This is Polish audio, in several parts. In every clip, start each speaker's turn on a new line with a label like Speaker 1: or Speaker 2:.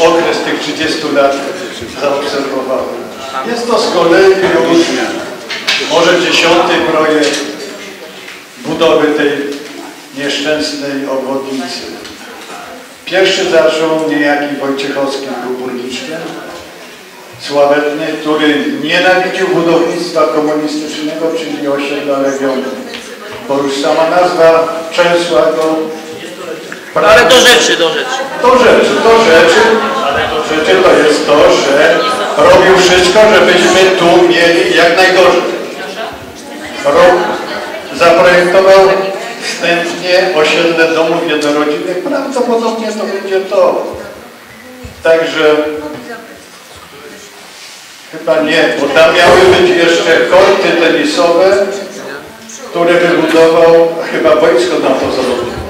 Speaker 1: okres tych 30 lat zaobserwowałem. Jest to z kolei już może dziesiąty projekt budowy tej nieszczęsnej obwodnicy. Pierwszy zaczął niejaki Wojciechowski, był burmistrzem, sławetny, który nienawidził budownictwa komunistycznego, czyli osiedla Legionu. Bo już sama nazwa częsła go
Speaker 2: No ale do rzeczy, do rzeczy.
Speaker 1: do rzeczy, do rzeczy, ale do rzeczy to jest to, że robił wszystko, żebyśmy tu mieli jak najgorzej. Rob, zaprojektował wstępnie osiedle domów jednorodzinnych, prawdopodobnie to będzie to. Także chyba nie, bo tam miały być jeszcze korty tenisowe, które wybudował chyba wojsko na to zrobiło.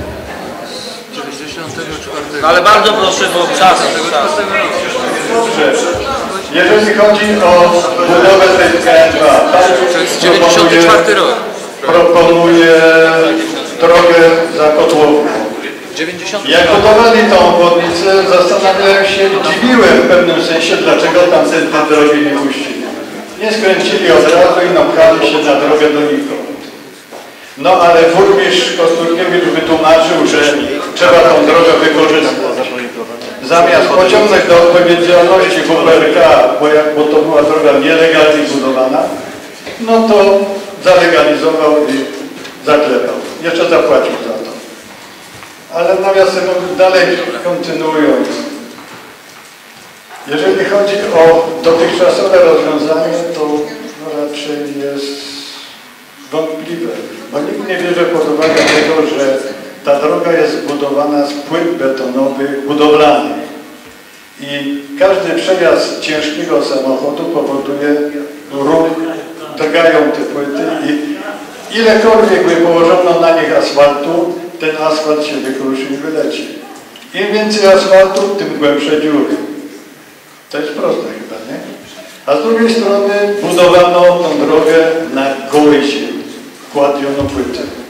Speaker 2: No ale bardzo proszę, bo czas.
Speaker 1: Jeżeli chodzi o budowę tej KN2,
Speaker 3: To jest 94 rok.
Speaker 1: proponuję drogę za Kotłowką.
Speaker 3: 90.
Speaker 1: Jak budowali tą obwodnicę, zastanawiałem się, dziwiłem w pewnym sensie, dlaczego tamten te drogi nie puścili. Nie skręcili od razu i napchali się na drogę do nikogo. No ale burmistrz Kosturkiewicz wytłumaczył, trzeba tą drogę wykorzystać. Zamiast pociągnąć do odpowiedzialności WPRK, bo, jak, bo to była droga nielegalnie budowana, no to zalegalizował i zaklepał. Jeszcze zapłacił za to. Ale nawiasem dalej kontynuując. Jeżeli chodzi o dotychczasowe rozwiązanie, to raczej jest wątpliwe, bo nikt nie bierze pod uwagę tego, że ta droga jest zbudowana z płyt betonowych budowlanych i każdy przejazd ciężkiego samochodu powoduje ruch, drgają te płyty i ilekolwiek by położono na nich asfaltu, ten asfalt się wykruszy i wyleci. Im więcej asfaltu, tym głębsze dziury. To jest proste chyba, nie? A z drugiej strony budowano tą drogę na gołej ziemi. Kładiono płyty.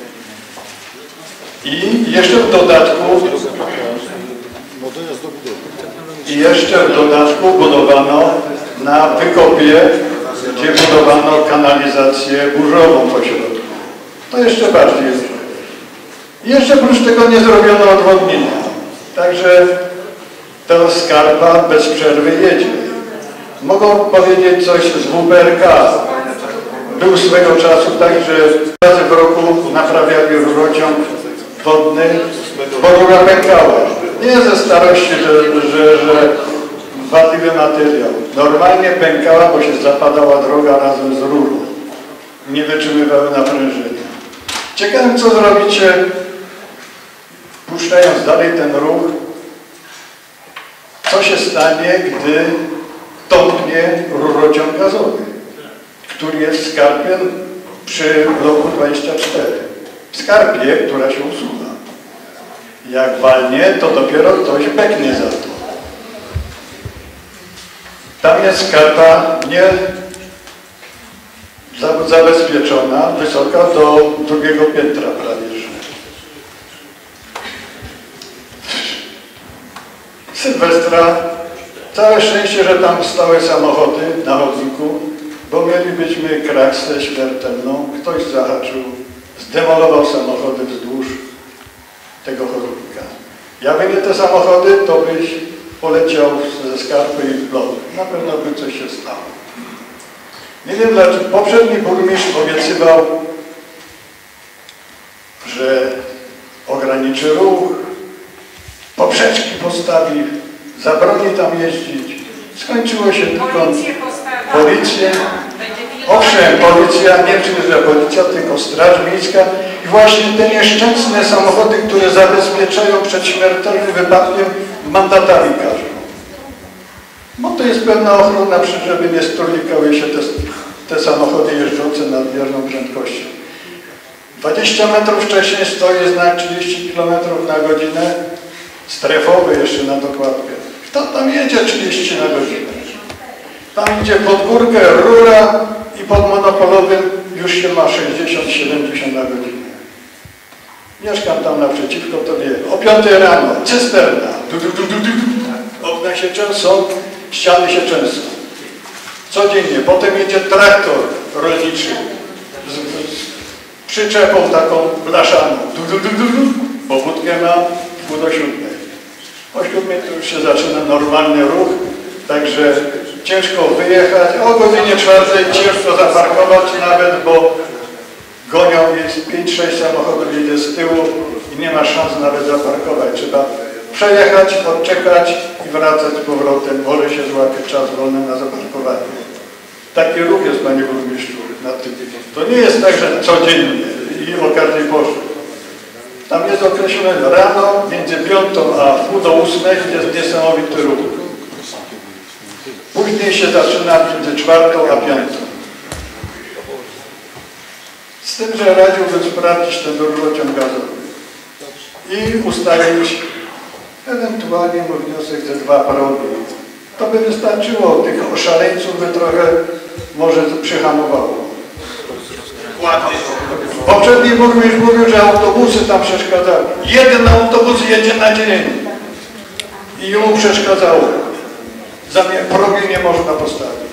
Speaker 1: I jeszcze w dodatku i jeszcze w dodatku budowano na wykopie, gdzie budowano kanalizację burzową po środku. To jeszcze bardziej jest. Jeszcze oprócz tego nie zrobiono odwodnienia. Także to skarba bez przerwy jedzie. Mogą powiedzieć coś z WPRK. Był swego czasu tak, że razy w roku naprawiali rurociąg wodny, bo rura pękała. Nie ze starości, że, że, że wadliwy materiał. Normalnie pękała, bo się zapadała droga razem z rurą. Nie wytrzymywały naprężenia. Ciekawym, co zrobicie, puszczając dalej ten ruch, co się stanie, gdy tąpnie rurociąg gazowy, który jest w skarpie przy bloku 24. W skarpie, która się usuwa. Jak walnie, to dopiero ktoś beknie za to. Tam jest skarpa nie za- zabezpieczona, wysoka do drugiego piętra prawie. Sylwestra, całe szczęście, że tam stały samochody na chodniku, bo mielibyśmy kraksę śmiertelną. Ktoś zahaczył, zdemolował samochody wzdłuż tego chodnika. Jakby nie te samochody, to byś poleciał ze skarpy i w blok. Na pewno by coś się stało. Nie wiem dlaczego. Poprzedni burmistrz obiecywał, że ograniczy ruch, poprzeczki postawi, zabroni tam jeździć. Skończyło się tylko
Speaker 4: policję.
Speaker 1: Owszem, policja, nie przyjeżdża policja, tylko straż miejska i właśnie te nieszczęsne samochody, które zabezpieczają przed śmiertelnym wypadkiem, mandatami każą. Bo to jest pewna ochrona, przy- żeby nie sturnikały się te, te samochody jeżdżące nadmierną prędkością. 20 metrów wcześniej stoi znak 30 km na godzinę, strefowy jeszcze na dokładkę. Kto tam jedzie 30 na godzinę? Tam idzie pod górkę, rura pod monopolowym już się ma 60-70 na godzinę. Mieszkam tam naprzeciwko, to wiem. O 5 rano, cysterna. Du, du, du, du, du. Okno okna się często, ściany się często. Codziennie. Potem jedzie traktor rolniczy z, z przyczepą taką blaszaną. Du, du, du, du, du. Powódkę ma pół do siódmej. O siódmej to już się zaczyna normalny ruch, także ciężko wyjechać. O godzinie czwartej ciężko zaparkować nawet, bo gonią jest 5-6 samochodów jedzie z tyłu i nie ma szans nawet zaparkować. Trzeba przejechać, odczekać i wracać z powrotem. Może się złapie czas wolny na zaparkowanie. Taki ruch jest, panie burmistrzu, na tym. To nie jest tak, że codziennie i o każdej porze. Tam jest określone rano, między piątą a pół do ósmej jest niesamowity ruch. Później się zaczyna między czwartą a piątą. Z tym, że radziłbym sprawdzić ten rurociąg gazowy i ustalić ewentualnie mój wniosek ze dwa progi. To by wystarczyło, tych oszaleńców by trochę może przyhamowało. Poprzedni burmistrz mówił, że autobusy tam przeszkadzały. Jeden autobus jedzie na dzień i mu przeszkadzało. Zamiast progi nie można postawić.